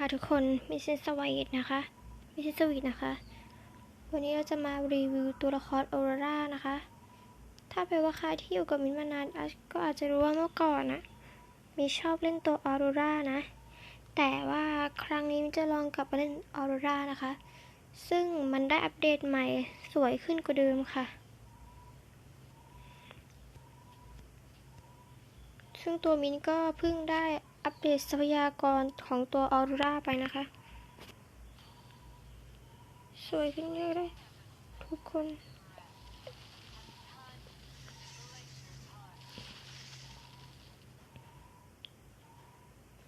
ค่ะทุกคนมิสซิสสวีทนะคะมิสซิสสวีทนะคะ วันนี้เราจะมารีวิวตัวละครออรรานะคะ ถ้าเป็นว่าใครที่อยู่กับมินมานานก็อาจจะรู้ว่าเมื่อก่อนนะมินชอบเล่นตัวออรรานะ แต่ว่าครั้งนี้มินจะลองกลับมาเล่นออรรานะคะ ซึ่งมันได้อัปเดตใหม่สวยขึ้นกว่าเดิมค่ะซึ่งตัวมินก็เพิ่งได้ อัปเดตทรัพยากรของตัวออรราไปนะคะ สวยขึ้นเยอะเลย ทุกคน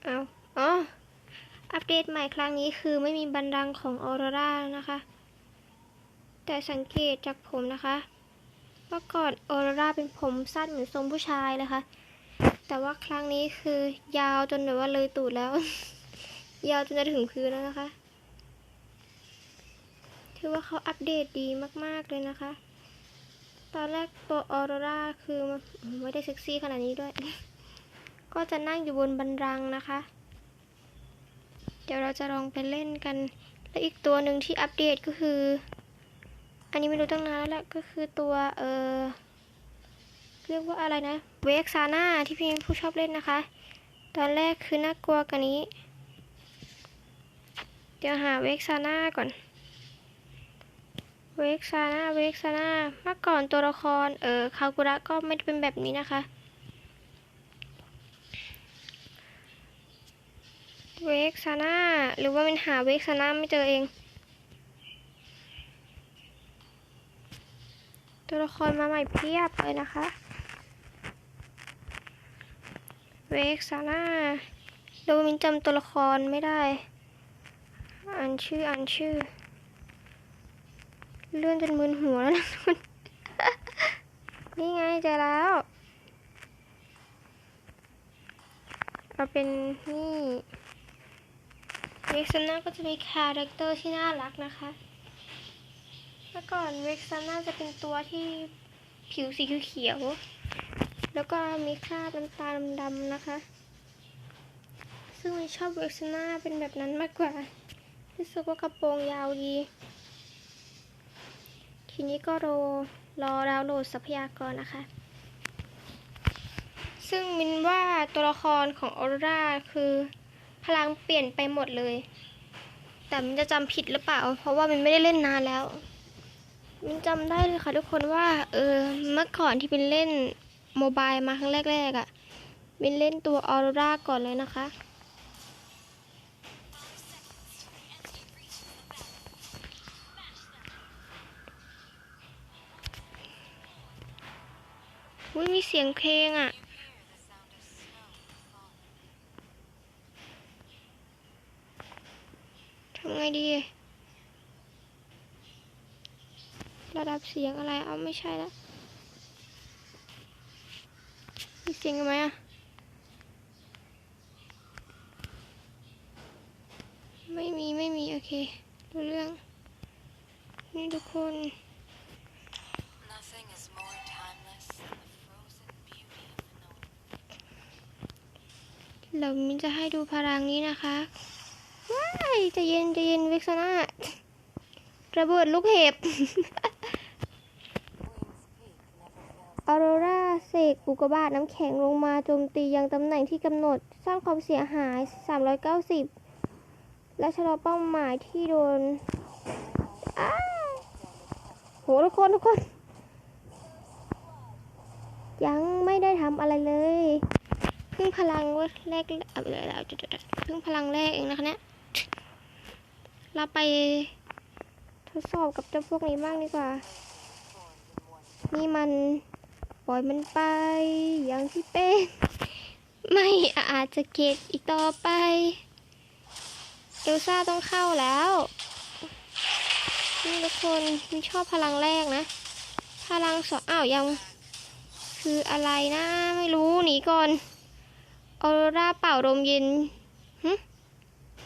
เอาอ๋อ อัปเดตใหม่ครั้งนี้คือไม่มีบันดังของออโรราแล้วนะคะ แต่สังเกตจากผมนะคะ เมื่อก่อนออโรราเป็นผมสั้นเหมือนทรงผู้ชายเลยค่ะ แต่ว่าครั้งนี้คือยาวจนแบบว่าเลยตูดแล้ว ยาวจนจะถึงพื้นแล้วนะคะ ถือว่าเขาอัปเดตดีมาก ๆ เลยนะคะ ตอนแรกตัวออโรราคือไม่ได้เซ็กซี่ขนาดนี้ด้วย ก็จะนั่งอยู่บนบันรังนะคะ เดี๋ยวเราจะลองไปเล่นกัน และอีกตัวหนึ่งที่อัปเดตก็คือ อันนี้ไม่รู้ตั้งนานแล้วแหละก็คือตัวเออ เรียกว่าอะไรนะเวกซาน่าที่พี่ผู้ชอบเล่นนะคะ ตอนแรกคือน่ากลัวกันนี้ เดี๋ยวหาเวกซาน่าก่อน เวกซาน่าเวกซาน่าเมื่อก่อนตัวละคร เออคากุระก็ไม่ได้เป็นแบบนี้นะคะ เวกซาน่าหรือว่ามันหาเวกซาน่าไม่เจอเองตัวละครมาใหม่เพียบเลยนะคะ เวกซาน่าโดมินจำตัวละครไม่ได้ อ่านชื่ออ่านชื่อ เลื่อนจนมึนหัวแล้วนะคุณนี่ไงเจอแล้วเอาเป็นนี่เวกซาน่าก็จะมีคาแรคเตอร์ที่น่ารักนะคะ เมื่อก่อนเวกซาน่าจะเป็นตัวที่ผิวสีเขียว แล้วก็มีคราบน้ำตาลดำๆนะคะ ซึ่งมันชอบเวกซาน่าเป็นแบบนั้นมากกว่ารู้สึกว่ากระโปรงยาวดี ทีนี้ก็รอรอดาวน์โหลดทรัพยากรนะคะ ซึ่งมินว่าตัวละครของออรราคือพลังเปลี่ยนไปหมดเลย แต่มันจะจำผิดหรือเปล่า เพราะว่ามันไม่ได้เล่นนานแล้วมินจำได้เลยค่ะทุกคนว่า เออ เมื่อก่อนที่เป็นเล่น โมบายมาครั้งแรกๆอะ่ะมินเล่นตัวออโรราก่อนเลยนะคะ อุ้ยมีเสียงเพลงอะ่ะทำไงดี ระดับเสียงอะไร เอาไม่ใช่แล้วมี เสียงไหมอะไม่มีไม่มี โอเครู้เรื่อง นี่ทุกคน Nothing is more timeless than the frozen beauty of the known. เรามินจะให้ดูพลังนี้นะคะ ว้ายใจะเย็นใจะเย็นเวกซาน่าระเบิดลูกเห็บออโรรา เสกอุกกาบาตน้ำแข็งลงมาโจมตียังตำแหน่งที่กำหนด สร้างความเสียหาย 390 และชะลอเป้าหมายที่โดนอ้โหทุกคนทุกคน ยังไม่ได้ทำอะไรเลยเพิ่งพลังแรกเอ่อเพิ่งพลังแรกเองนะคะเนี่ยเราไปทดสอบกับเจ้าพวกนี้บ้างดีกว่า นี่มัน ล่อยมันไป อย่างที่เป็น ไม่อาจจะเก็บอีกต่อไป เอลซ่าต้องเข้าแล้วนี่ทุกคนมีชอบพลังแรกนะ พลังสองอ้าวยัง คืออะไรนะไม่รู้หนีก่อนออโรราเป่าลมเย็นหึ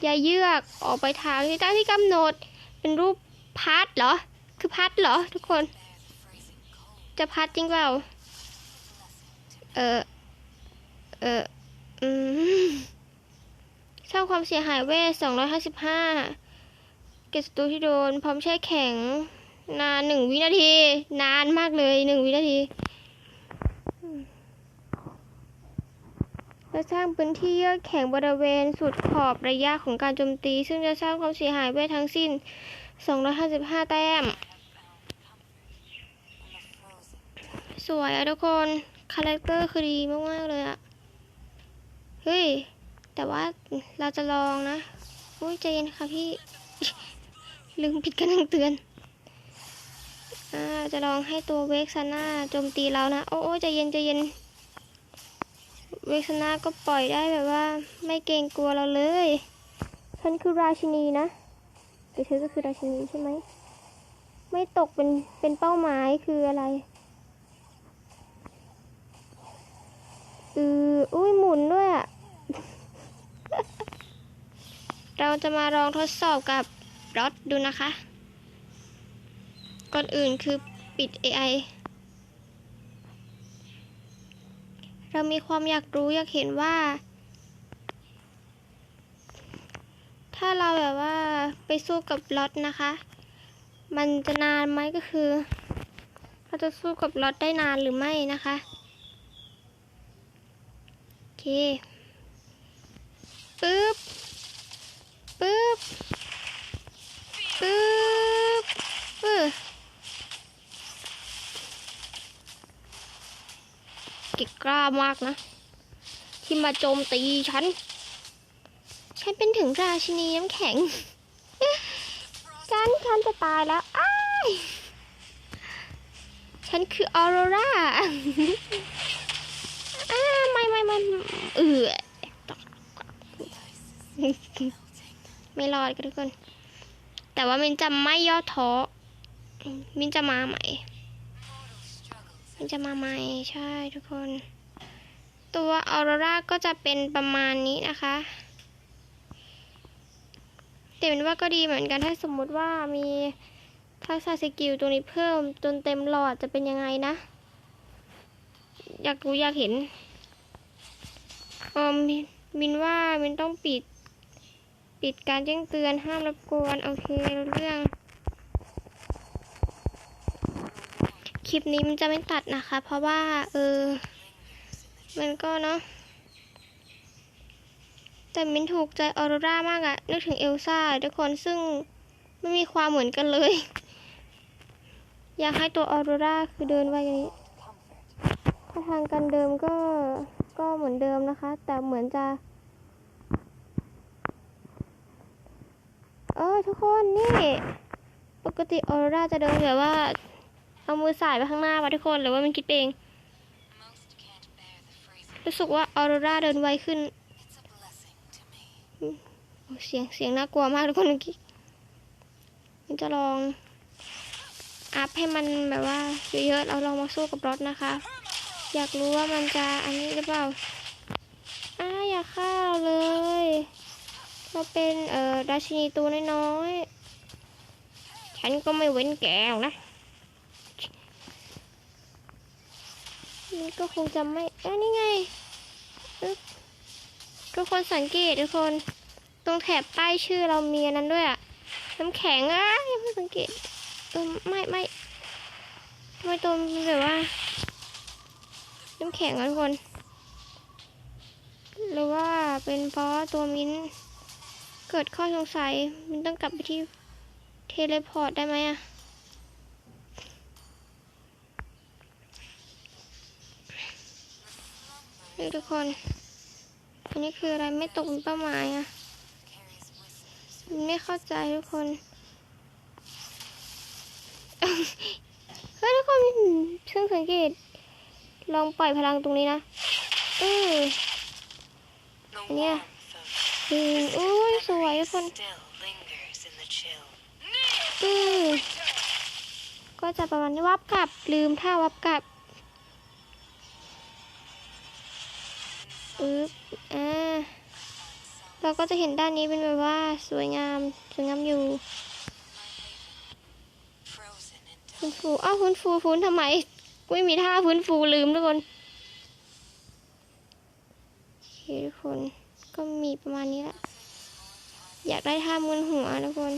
อย่าเยือกออกไปทางที่ตั้งที่กำหนด เป็นรูปพัดเหรอ คือพัดเหรอทุกคน จะพัดจริงเปล่า เออเอออืมสร้างความเสียหายเวท255เกตศัตรูที่โดน พร้อมแช่แข็ง นานหนึ่งวินาที นานมากเลยหนึ่งวินาทีและสร้างพื้นที่เยือกแข็งบริเวณสุดขอบระยะของการโจมตี ซึ่งจะสร้างความเสียหายเวททั้งสิ้น 255 แต้ม สวยอะทุกคน คาแรคเตอร์คือดีมากๆเลยอะเฮ้ย แต่ว่าเราจะลองนะอุ้ยใจเย็นค่ะพี่ ลืมปิดกระนังเตือน อ่า จะลองให้ตัวเวกซาน่าโจมตีเรานะ โอ้โอ้ใจเย็นใจเย็น เวกซาน่าก็ปล่อยได้แบบว่า ไม่เกรงกลัวเราเลย ฉันคือราชินีนะแต่เธอก็คือราชินีใช่ไหม ไม่ตกเป็นเป็นเป้าหมายคืออะไร อออุ้ยหมุนด้วยอะเราจะมาลองทดสอบกับรถดูนะคะ ก่อนอื่นคือปิด AI เรามีความอยากรู้อยากเห็นว่า ถ้าเราแบบว่าไปสู้กับรถนะคะ มันจะนานไหมก็คือ เราจะสู้กับรถได้นานหรือไม่นะคะ เคปึ๊บปึ๊บปึ๊บเออเกิกล้ามากนะ ที่มาโจมตีฉัน ฉันเป็นถึงราชินีน้ำแข็ง ฉันฉันจะตายแล้วอ้ายฉันคือออโรราอ่า ม่ไม่ไม่เออไม่รอดกันทุกคน แต่ว่ามินจะไม่ย่อท้อ มินจะมาใหม่ มินจะมาใหม่ใช่ทุกคน ตัวออโรราก็จะเป็นประมาณนี้นะคะแต่เป็นว่าก็ดีเหมือนกันถ้าสมมุติว่ามีทักษะสกิลตัวนี้เพิ่มจนเต็มหลอดจะเป็นยังไงนะ อยากรู้อยากเห็น เออมินมินว่ามินต้องปิด ปิดการแจ้งเตือนห้ามรบกวน โอเคเรื่อง คลิปนี้มันจะไม่ตัดนะคะ เพราะว่า เออ มันก็เนาะแต่มินถูกใจออโรรามากอะนึกถึงเอลซ่าทุกคนซึ่งไม่มีความเหมือนกันเลย อยากให้ตัวออโรราคือเดินไวอย่างนี้ถ้าทางการเดิมก็ ก็เหมือนเดิมนะคะ แต่เหมือนจะ เออทุกคนนี่ ปกติออรราจะเดินแบบว่า เอามือสายไปข้างหน้าป่ะทุกคนหรือว่ามันคิดเองรู้สึกว่าออรราเดินไวขึ้นเสียงเสียงน่ากลัวมากทุกคนเมื่อกี้มันจะลองอัพให้มันแบบว่าเยอะๆเราลองมาสู้กับรถนะคะ อยากรู้ว่ามันจะอันนี้หรือเปล่าอ้าอย่าฆ่าเราเลย เราเป็นเอ่อราชินีตัวน้อยๆ ฉันก็ไม่เว้นแกวนะ มันก็คงจะไม่เอ้นี่ไงทุกคนสังเกตทุกคน ตรงแถบป้ายชื่อเรามีนั้นด้วยอะน้ำแข็งอะยังไม่สังเกตเออไม่ไม่ทำไมตัวมันแบบว่า น้ำแข็งอะทุกคน หรือว่าเป็นเพราะตัวมิ้นเกิดข้อสงสัย มินต้องกลับไปที่เทเลพอร์ตได้ไหมอะนี่ทุกคน อันนี้คืออะไรไม่ตกเป็นเป้าหมายอะมินไม่เข้าใจทุกคน เฮ้ยทุกคนเพิ่งสังเกต ลองปล่อยพลังตรงนี้นะเออ The Yeah. warmth of อืมอุ้ยสวยทุกคนอือก็จะประมาณนี้วับกลับ ลืมท่าวับกลับอึ๊บอ่าเราก็จะเห็นด้านนี้เป็นแบบว่าสวยงาม สวยงามอยู่ฟื้นฟูอ้าวฟื้นฟูฟื้นทำไม ไม่มีท่าฟื้นฟูลืมทุกคนโอเคทุกคนก็มีประมาณนี้แหละอยากได้ท่ามุนหัวทุกคน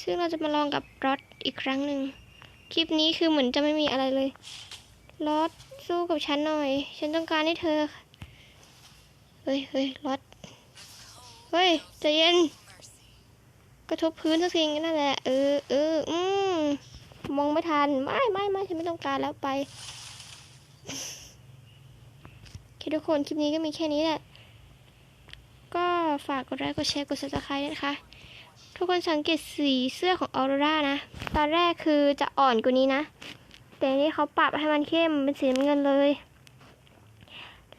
ซึ่งเราจะมาลองกับรถอีกครั้งหนึ่ง คลิปนี้คือเหมือนจะไม่มีอะไรเลยรถสู้กับฉันหน่อย ฉันต้องการให้เธอ เฮ้ยเฮ้ยรถเฮ้ยใจเย็น กระทบพื้นสักทีนั่นแหละ เออเอออืม มองไม่ทัน ไม่ไม่ไม่ฉันไม่ต้องการแล้วไปคทุกคนคลิปนี้ก็มีแค่นี้แหละ ก็ฝากกดไลค์กดแชร์กด subscribe นะคะ ทุกคนสังเกตสีเสื้อของออโรรานะ ตอนแรกคือจะอ่อนกว่านี้นะ แต่นี่เขาปรับให้มันเข้มเป็นสีน้ำเงินเลย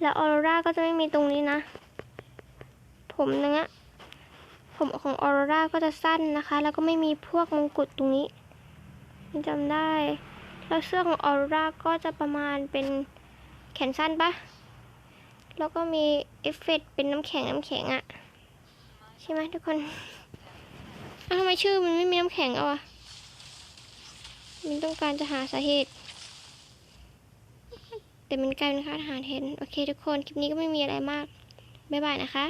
แล้วออโรราก็จะไม่มีตรงนี้นะ ผมเนื้อผมของออโรราก็จะสั้นนะคะ แล้วก็ไม่มีพวกมงกุฎตรงนี้ จำได้ แล้วเสื้อของออรราก็จะประมาณเป็นแขนสั้นปะแล้วก็มีเอฟเฟกต์เป็นน้ำแข็งน้ำแข็งอะใช่ไหมทุกคนอ้วทำไมชื่อมันไม่มีน้ำแข็งเอาอะมันต้องการจะหาสาเหตุ แต่มันกลายเป็นค่าทหารเห็นโอเคทุกคน คลิปนี้ก็ไม่มีอะไรมาก บ๊ายบายนะคะ